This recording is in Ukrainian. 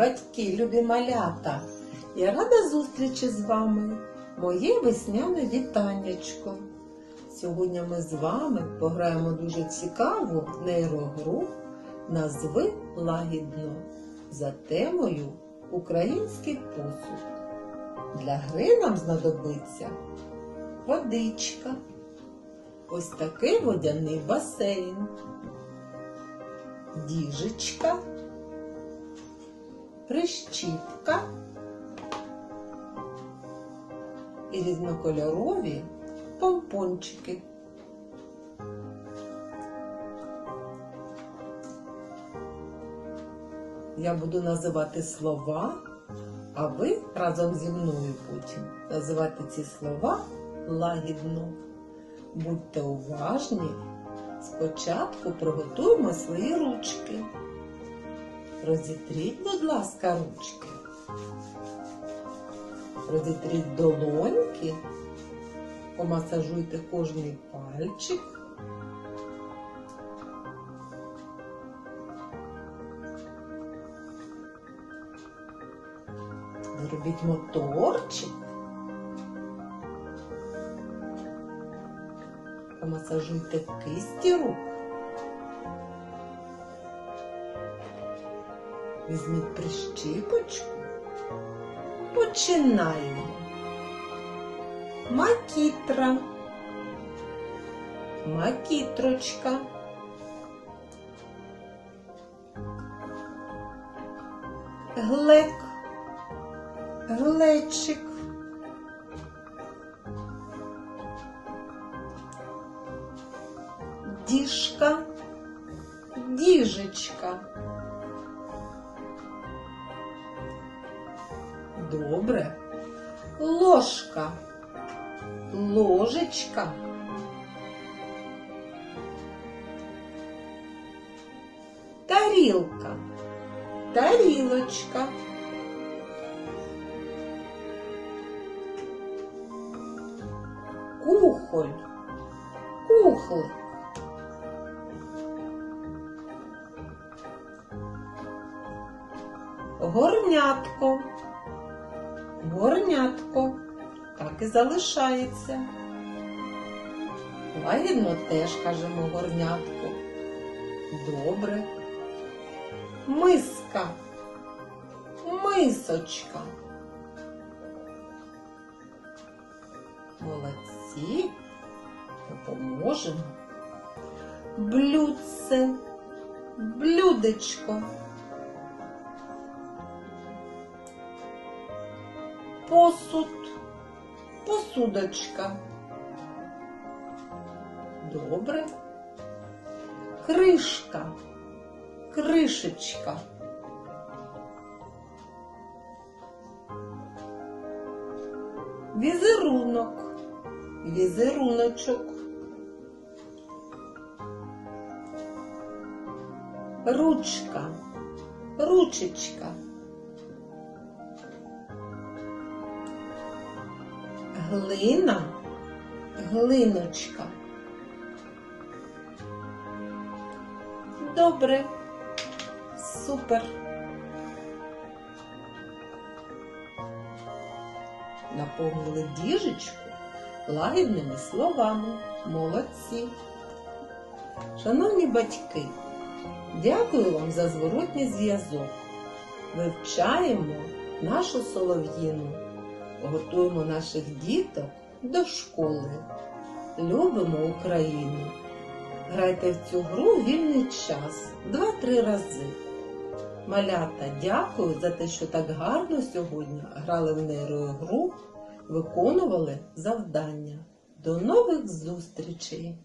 батьки, любі малята! Я рада зустрічі з вами, моє весняне вітаннячко. Сьогодні ми з вами пограємо дуже цікаву нейрогру назви лагідно за темою Український посуд. Для гри нам знадобиться водичка, ось такий водяний басейн, діжечка, прищіпка і різнокольорові помпончики. Я буду називати слова, а ви разом зі мною потім називати ці слова лагідно. Будьте уважні. Спочатку приготуємо свої ручки. Розітріть, будь ласка, ручки. Розітріть долоньки, помасажуйте кожний пальчик. Зробіть моторчик. Помасажуйте кисті рук. Візьміть прищіпочку. Починаємо. Макітра. Макітрочка. Глек. Глечик. Діжка. Діжечка. Добре. Ложка. Ложечка. Тарілка. Тарілочка. Кухоль. Кухлик. Горнятко. Горнятко. Так і залишається. Лагідно теж кажемо горнятко. Добре. Миска. Мисочка. Молодці. Допоможемо. Блюдце. Блюдечко. Посуд. Посудочка. Добре. Кришка. Кришечка. Візерунок. Візеруночок. Ручка. Ручечка. Глина. Глиночка. Добре. Супер. Наповнили діжечку лагідними словами. Молодці. Шановні батьки, дякую вам за зворотній зв'язок. Вивчаємо нашу солов'їну, готуємо наших діток до школи. Любимо Україну. Грайте в цю гру вільний час два-три рази. Малята, дякую за те, що так гарно сьогодні грали в нейрогру, виконували завдання. До нових зустрічей!